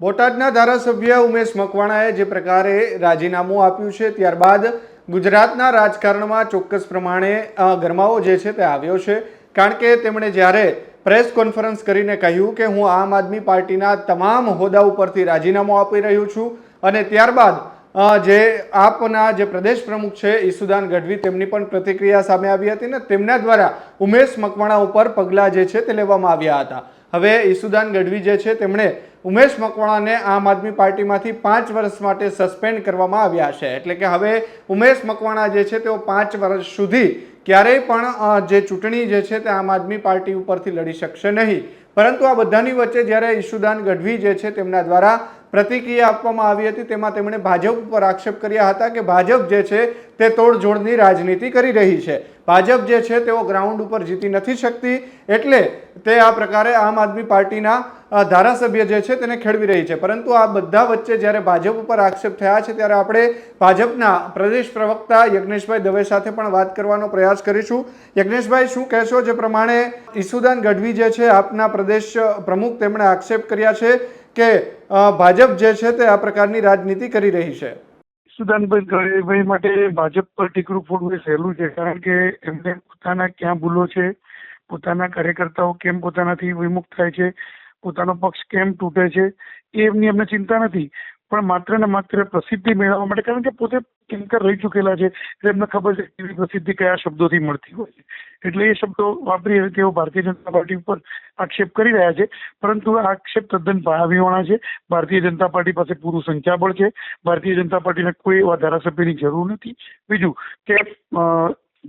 બોટાદના ધારાસભ્ય ઉમેશ મકવાણાએ જે પ્રકારે રાજીનામું આપ્યું છે, ત્યારબાદ ગુજરાતના રાજકારણમાં ચોક્કસ પ્રમાણે ગરમાવો જે છે તે આવ્યો છે. કારણ કે તેમણે જ્યારે પ્રેસ કોન્ફરન્સ કરીને કહ્યું કે હું આમ આદમી પાર્ટીના તમામ હોદ્દા ઉપરથી રાજીનામું આપી રહ્યું છું અને ત્યારબાદ જે આપના જે પ્રદેશ પ્રમુખ છે, ઈસુદાન ગઢવી, તેમની પણ પ્રતિક્રિયા સામે આવી હતી ને તેમના દ્વારા ઉમેશ મકવાણા ઉપર પગલાં જે છે તે લેવામાં આવ્યા હતા. હવે ઈસુદાન ગઢવી જે છે, તેમણે ઉમેશ મકવાણાને આમ આદમી પાર્ટીમાંથી પાંચ વર્ષ માટે સસ્પેન્ડ કરવામાં આવ્યા છે. એટલે કે હવે ઉમેશ મકવાણા જે છે, તેઓ પાંચ વર્ષ સુધી ક્યારેય પણ જે ચૂંટણી જે છે, તે આમ આદમી પાર્ટી ઉપરથી લડી શકશે નહીં. પરંતુ આ બધાની વચ્ચે જ્યારે ઈશુદાન ગઢવી જે છે તેમના દ્વારા પ્રતિક્રિયા આપવામાં આવી હતી, તેમાં તેમણે ભાજપ ઉપર આક્ષેપ કર્યા હતા કે ભાજપ જે છે તે તોડજોડની રાજનીતિ કરી રહી છે. ભાજપ જે છે તેઓ ગ્રાઉન્ડ ઉપર જીતી નથી શકતી, એટલે તે આ પ્રકારે આમ આદમી પાર્ટીના ધારાસભ્ય જે છે તેને ખેડવી રહી છે. પરંતુ આ બધા વચ્ચે જ્યારે ભાજપ ઉપર આક્ષેપ થયા છે ત્યારે આપણે ભાજપના પ્રદેશ પ્રવક્તા યજ્ઞેશભાઈ દવે સાથે પણ વાત કરવાનો પ્રયાસ કરીશું. યજ્ઞેશભાઈ, શું કહેશો? જે પ્રમાણે ઈસુદાન ગઢવી જે છે, આપના પ્રદેશ પ્રમુખ તેમણે આક્ષેપ કર્યા છે કે ભાજપ જે છે તે આ પ્રકારની રાજનીતિ કરી રહી છે. સુદાનભાઈ ગળેભાઈ માટે ભાજપ પર ટીકરું ફોડવું એ સહેલું છે, કારણ કે એમને પોતાના ક્યાં ભૂલો છે, પોતાના કાર્યકર્તાઓ કેમ પોતાનાથી વિમુખ થાય છે પોતાનો પક્ષ કેમ તૂટે છે, એ એમની એમને ચિંતા નથી. પણ માત્ર ને માત્ર પ્રસિદ્ધિ મેળવવા માટે, કારણ કે પોતે કેન્કર રહી ચૂકેલા છે, એટલે એમને ખબર છે કેવી પ્રસિદ્ધિ કયા શબ્દોથી મળતી હોય છે. એટલે એ શબ્દો વાપરી તેઓ ભારતીય જનતા પાર્ટી ઉપર આક્ષેપ કરી રહ્યા છે. પરંતુ આ આક્ષેપ તદ્દન ભાવિહોણા છે. ભારતીય જનતા પાર્ટી પાસે પૂરું સંખ્યાબળ છે. ભારતીય જનતા પાર્ટીને કોઈ એવા ધારાસભ્યની જરૂર નથી. બીજું કે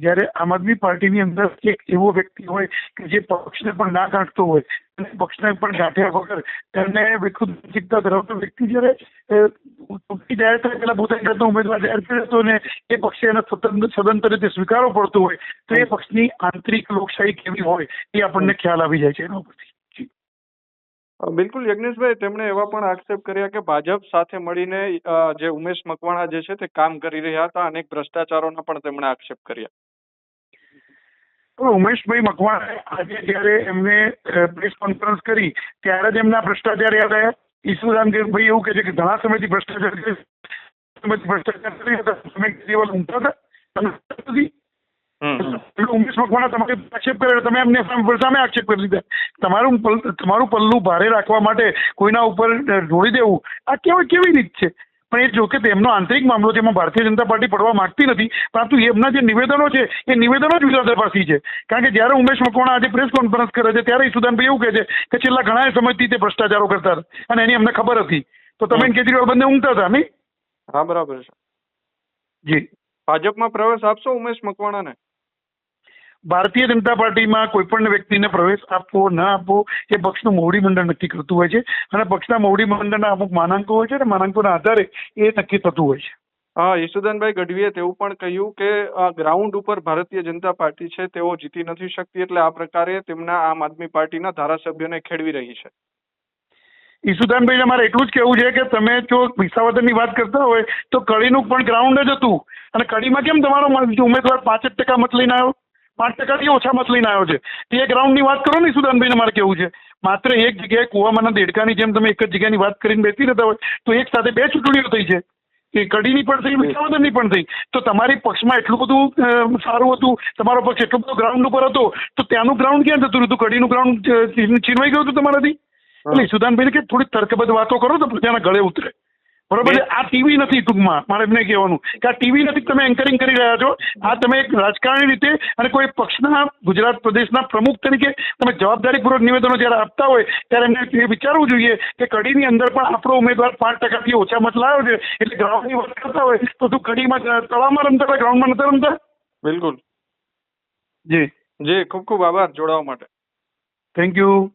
જ્યારે આમ આદમી પાર્ટીની અંદર એક એવો વ્યક્તિ હોય કે જે પક્ષને પણ ના ગાંઠતો હોય અને પક્ષને પણ ગાંઠ્યા વગર તેમને વિકૃત માનસિકતા ધરાવતો વ્યક્તિ જ્યારે ચૂંટણી જાહેર થાય પહેલા પોતાની જાતનો ઉમેદવાર જાહેર કર્યો તો ને એ પક્ષે એને સ્વતંત્ર સ્વતંત્ર રીતે સ્વીકારવો પડતો હોય, તો એ પક્ષની આંતરિક લોકશાહી કેવી હોય એ આપણને ખ્યાલ આવી જાય છે એના ઉપરથી. બિલકુલ યજ્ઞેશભાઈ, તેમણે એવા પણ આક્ષેપ કર્યા કે ભાજપ સાથે મળીને જે ઉમેશ મકવાણા જે છે તે કામ કરી રહ્યા હતા, અનેક ભ્રષ્ટાચારોના પણ તેમણે આક્ષેપ કર્યા. ઉમેશભાઈ મકવાણાએ આજે જ્યારે એમને પ્રેસ કોન્ફરન્સ કરી ત્યારે જ એમના ભ્રષ્ટાચાર યાદ આવ્યા. ઈસુદાન ભાઈ એવું કહે છે કે ઘણા સમયથી ભ્રષ્ટાચાર ભ્રષ્ટાચાર કરી હતા. તમે કેવલ ઊંઘતા હતા? ઉમેશ મકવાણા તમારે આક્ષેપ કર્યો. તમે એમને સામે આક્ષેપ કરી દીધા. તમારું તમારું પલ્લું ભારે રાખવા માટે કોઈના ઉપર ઢોળી દેવું. આ કેવી કેવી રીત છે? પણ એ જો કે તેમનો આંતરિક મામલો છે એમાં ભારતીય જનતા પાર્ટી પડવા માંગતી નથી પરંતુ એમના જે નિવેદનો છે એ નિવેદનો જ વિરોધાભાસી છે. કારણ કે જ્યારે ઉમેશ મકવાણા આજે પ્રેસ કોન્ફરન્સ કરે છે ત્યારે ઈસુદાનભાઈ એવું કહે છે કે છેલ્લા ઘણા સમયથી તે ભ્રષ્ટાચારો કરતા હતા અને એની અમને ખબર હતી. તો તમે કેજરીવાલ બંને ઊંઘતા હતા નહીં? હા બરાબર છે. જી. ભાજપમાં પ્રવેશ આપશો ઉમેશ મકવાણાને? ભારતીય જનતા પાર્ટીમાં કોઈ પણ વ્યક્તિને પ્રવેશ આપવો ન આપવો એ પક્ષનું મોવડી મંડળ નક્કી કરતું હોય છે. અને પક્ષના મોવડી મંડળના અમુક માનાંકો હોય છે અને માનાંકોના આધારે એ નક્કી થતું હોય છે. હા ઈસુદાનભાઈ ગઢવીએ તેવું પણ કહ્યું કે ગ્રાઉન્ડ ઉપર ભારતીય જનતા પાર્ટી છે તેઓ જીતી નથી શકતી એટલે આ પ્રકારે તેમના આમ આદમી પાર્ટીના ધારાસભ્યોને ખેડવી રહી છે. ઈસુદાનભાઈને મારે એટલું જ કહેવું છે કે તમે જો વિસાવદરની વાત કરતા હોય તો કડીનું પણ ગ્રાઉન્ડ જ હતું. અને કડીમાં કેમ તમારો ઉમેદવાર પાંચ જ ટકા મત લઈને આવ્યો? પાંચ ટકાથી ઓછા મત લઈને આવ્યો છે. તો ગ્રાઉન્ડની વાત કરો ને ઈસુદાનભાઈને મારે કેવું છે? માત્ર એક જગ્યાએ કુવામાંના દેડકાની જેમ તમે એક જ જગ્યાની વાત કરીને બેસી રહેતા હોય તો એક સાથે બે ચૂંટણીઓ થઈ છે. એ કડીની પણ થઈ વિસાવદરની પણ થઈ. તો તમારી પક્ષમાં એટલું બધું સારું હતું? તમારો પક્ષ એટલો બધો ગ્રાઉન્ડ ઉપર હતો તો ત્યાંનું ગ્રાઉન્ડ ક્યાં જતું રહ્યું કડીનું ગ્રાઉન્ડ છીનવાઈ ગયું હતું તમારાથી? એટલે સુદાનભાઈ કે થોડી તર્કબદ્ધ વાતો કરો તો પ્રજાના ગળે ઉતરે. બરોબર છે? આ ટીવી નથી ટૂંકમાં મારે એમને કહેવાનું કે આ ટીવી નથી તમે એન્કરિંગ કરી રહ્યા છો. આ તમે એક રાજકારણી રીતે અને કોઈ પક્ષના ગુજરાત પ્રદેશના પ્રમુખ તરીકે તમે જવાબદારીપૂર્વક નિવેદનો જ્યારે આપતા હોય ત્યારે એમને એ વિચારવું જોઈએ કે કડીની અંદર પણ આપણો ઉમેદવાર પાંચ ટકાથી ઓછા મત લાવ્યો છે. એટલે ગ્રાઉન્ડની વાત કરતા હોય તો શું કડીમાં તળાવમાં રમતા હોય ગ્રાઉન્ડમાં નતા રમતા? બિલકુલ. જી. જી ખૂબ ખૂબ આભાર જોડાવા માટે. Thank you